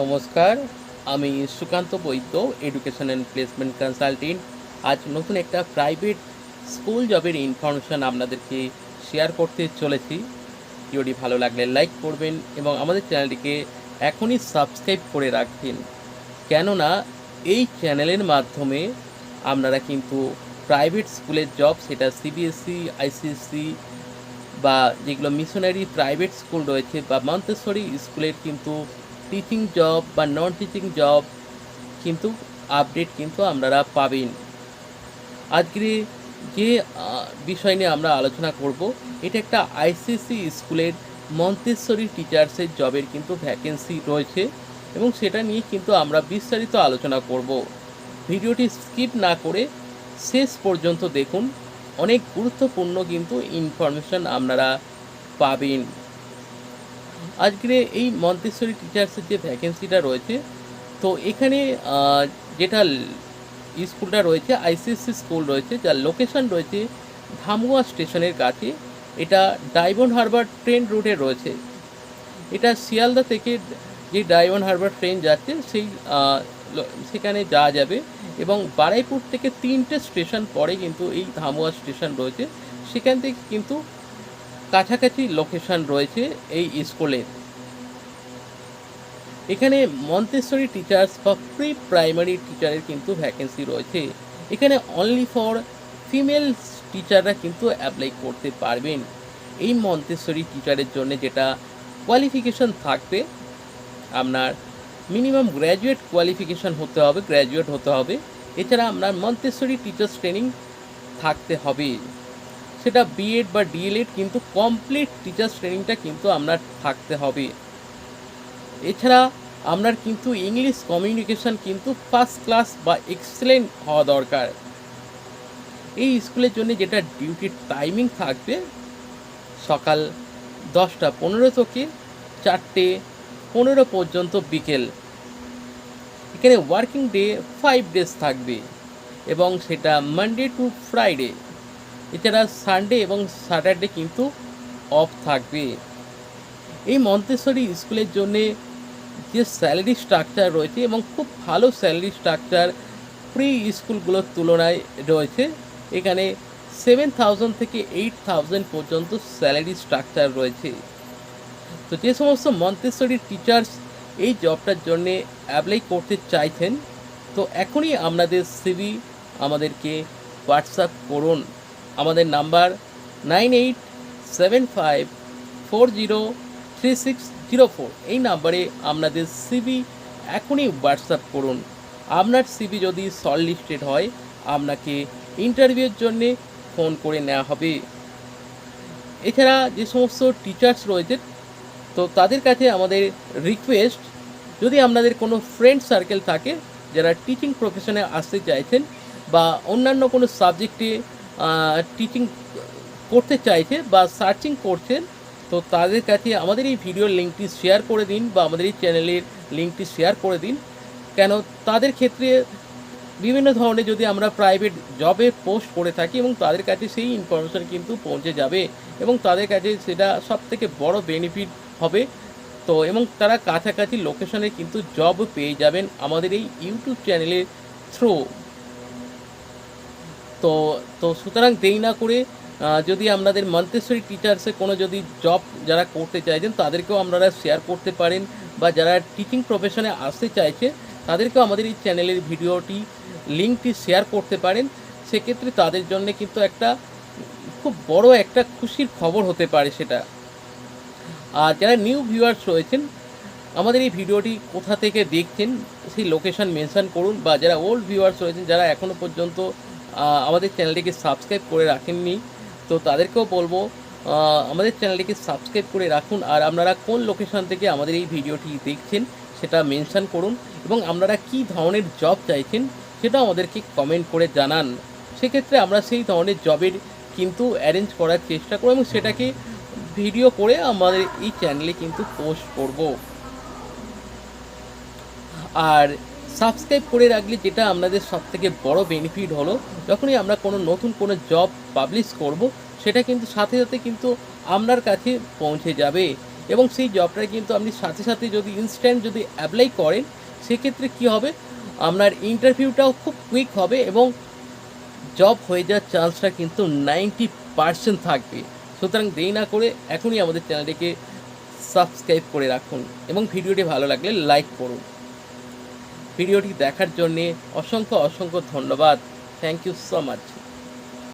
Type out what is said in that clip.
নমস্কার, আমি Sukanta Baidya education and placement consultant আজ নতুন একটা প্রাইভেট স্কুল জবের ইনফরমেশান আপনাদেরকে শেয়ার করতে চলেছি। ভিডিওটি ভালো লাগলে লাইক করবেন এবং আমাদের চ্যানেলটিকে এখনই সাবস্ক্রাইব করে রাখবেন। কেননা, এই চ্যানেলের মাধ্যমে আপনারা কিন্তু প্রাইভেট স্কুলের জব সেটা সিবিএসসি আইসিএসসি বা যেগুলো মিশনারি প্রাইভেট স্কুল রয়েছে বা মন্তেশ্বরী স্কুলের কিন্তু টিচিং জব বা নন টিচিং জব কিন্তু আপডেট কিন্তু আপনারা পাবেন। আজকে যে বিষয় নিয়ে আমরা আলোচনা করব, এটা একটা আইসিসি স্কুলের মন্তেশ্বরী টিচার্সের জবের কিন্তু ভ্যাকেন্সি রয়েছে এবং সেটা নিয়ে কিন্তু আমরা বিস্তারিত আলোচনা করব। ভিডিওটি স্কিপ না করে শেষ পর্যন্ত দেখুন, অনেক গুরুত্বপূর্ণ কিন্তু ইনফরমেশন আপনারা পাবেন। আজকের এই মন্তেশ্বরী টিচার্সের যে ভ্যাকেন্সিটা রয়েছে, তো এখানে যেটা স্কুলটা রয়েছে আইসিএসসি স্কুল রয়েছে, যার লোকেশন রয়েছে ধামুয়া স্টেশনের কাছে। এটা ডায়মন্ড হারবার ট্রেন রুটে রয়েছে। এটা শিয়ালদা থেকে যে ডায়মন্ড হারবার ট্রেন যাচ্ছে, সেই সেখানে যাওয়া যাবে এবং বারাইপুর থেকে তিনটে স্টেশন পরে কিন্তু এই ধামুয়া স্টেশন রয়েছে। সেখান থেকে কিন্তু কাছাকাছি লোকেশন রয়েছে এই স্কুলের এখানে মন্তেশ্বরী টিচার্স বা প্রি প্রাইমারি টিচারের কিন্তু ভ্যাকেন্সি রয়েছে। এখানে অনলি ফর ফিমেল টিচাররা কিন্তু অ্যাপ্লাই করতে পারবেন। এই মন্তেশ্বরী টিচারের জন্য যেটা কোয়ালিফিকেশন থাকবে, আপনার মিনিমাম গ্র্যাজুয়েট কোয়ালিফিকেশন হতে হবে গ্র্যাজুয়েট হতে হবে। এছাড়া আপনার মন্তেশ্বরী টিচার্স ট্রেনিং থাকতে হবে। সেটা বিএড বা ডিএলএড কিন্তু কমপ্লিট টিচার্স ট্রেনিংটা কিন্তু আপনার থাকতে হবে। এছাড়া আপনার কিন্তু ইংলিশ কমিউনিকেশন কিন্তু ফার্স্ট ক্লাস বা এক্সেলেন্ট হওয়া দরকার। এই স্কুলের জন্য যেটা ডিউটির টাইমিং থাকবে, সকাল দশটা পনেরো থেকে চারটে পনেরো পর্যন্ত বিকেল। এখানে ওয়ার্কিং ডে ফাইভ ডেজ থাকবে এবং সেটা মানডে টু ফ্রাইডে এছাড়া সানডে এবং স্যাটারডে কিন্তু অফ থাকবে। এই মন্তেশ্বরী স্কুলের জন্যে যে স্যালারি স্ট্রাকচার রয়েছে এবং খুব ভালো স্যালারি স্ট্রাকচার প্রি স্কুলগুলোর তুলনায় রয়েছে, এখানে সেভেন থাউজেন্ড থেকে এইট থাউজেন্ড পর্যন্ত স্যালারি স্ট্রাকচার রয়েছে। তো যে সমস্ত মন্তেশ্বরী টিচার্স এই জবটার জন্যে অ্যাপ্লাই করতে চাইছেন, তো এখনই আপনাদের সিভি আমাদেরকে হোয়াটসঅ্যাপ করুন। আমাদের number nine eight seven five four zero three six zero four. এই নাম্বারে আপনাদের সিবি এখনই হোয়াটসঅ্যাপ করুন। আপনার সিবি যদি শর্ট লিস্টেড হয়, আপনাকে ইন্টারভিউর জন্যে ফোন করে নেওয়া হবে। এছাড়া যে সমস্ত টিচার্স রয়েছে, তো তাদের কাছে আমাদের রিকোয়েস্ট যদি আপনাদের কোনো ফ্রেন্ড সার্কেল থাকে, যারা টিচিং প্রফেশনে আসতে চাইছেন বা অন্যান্য কোনো সাবজেক্টে টিচিং করতে চাইছে বা সার্চিং করছেন, তো তাদের কাছে আমাদের এই ভিডিওর লিঙ্কটি শেয়ার করে দিন বা আমাদের এই চ্যানেলের লিঙ্কটি শেয়ার করে দিন। কেন? তাদের ক্ষেত্রে বিভিন্ন ধরনের যদি আমরা প্রাইভেট জবে পোস্ট করে থাকি এবং তাদের কাছে সেই ইনফরমেশন কিন্তু পৌঁছে যাবে এবং তাদের কাছে সেটা সব থেকে বড় বেনিফিট হবে। তো এবং তারা কাছাকাছি লোকেশনে কিন্তু জব পেয়ে যাবেন আমাদের এই ইউটিউব চ্যানেলের থ্রু তো তো সুতরাং দেরি না করে যদি আপনাদের মন্তেশ্বরী টিচার্সে কোনো যদি জব যারা করতে চাইছেন, তাদেরকেও আপনারা শেয়ার করতে পারেন বা যারা টিচিং প্রফেশনে আসতে চাইছে, তাদেরকেও আমাদের এই চ্যানেলের ভিডিওটি লিঙ্কটি শেয়ার করতে পারেন। সেক্ষেত্রে তাদের জন্য কিন্তু একটা খুব বড় একটা খুশির খবর হতে পারে সেটা। আর যারা নিউ ভিউয়ার্স রয়েছেন, আমাদের এই ভিডিওটি কোথা থেকে দেখছেন, সেই লোকেশন মেনশন করুন বা যারা ওল্ড ভিউয়ার্স রয়েছেন, যারা এখনও পর্যন্ত আমাদের চ্যানেলটিকে সাবস্ক্রাইব করে রাখেননি, তো তাদেরকেও বলব আমাদের চ্যানেলটিকে সাবস্ক্রাইব করে রাখুন, আর আপনারা কোন লোকেশন থেকে আমাদের এই ভিডিওটি দেখছেন সেটা মেনশান করুন, এবং আপনারা কী ধরনের জব চাইছেন সেটা আমাদেরকে কমেন্ট করে জানান। সেক্ষেত্রে আমরা সেই ধরনের জবের কিন্তু অ্যারেঞ্জ করার চেষ্টা করব এবং সেটাকে ভিডিও করে আমাদের এই চ্যানেলে কিন্তু পোস্ট করব। আর সাবস্ক্রাইব করে রাখলে যেটা আপনাদের সব থেকে বড় বেনিফিট হলো, যখনই আমরা কোনো নতুন কোনো জব পাবলিশ করব, সেটা কিন্তু সাথে সাথে কিন্তু আপনার কাছে পৌঁছে যাবে। এবং সেই জবটা কিন্তু আপনি সাথে সাথে যদি ইনস্ট্যান্ট যদি অ্যাপ্লাই করেন, সেক্ষেত্রে কি হবে? আপনার ইন্টারভিউটাও খুব কুইক হবে এবং জব হয়ে যাওয়ার চান্সটা কিন্তু নাইনটি পার্সেন্ট থাকবে। সুতরাং দেরি না করে এখনই আমাদের চ্যানেলটিকে সাবস্ক্রাইব করে রাখুন এবং ভিডিওটি ভালো লাগলে লাইক করুন। ভিডিওটি দেখার জন্যে অসংখ্য অসংখ্য ধন্যবাদ। Thank you so much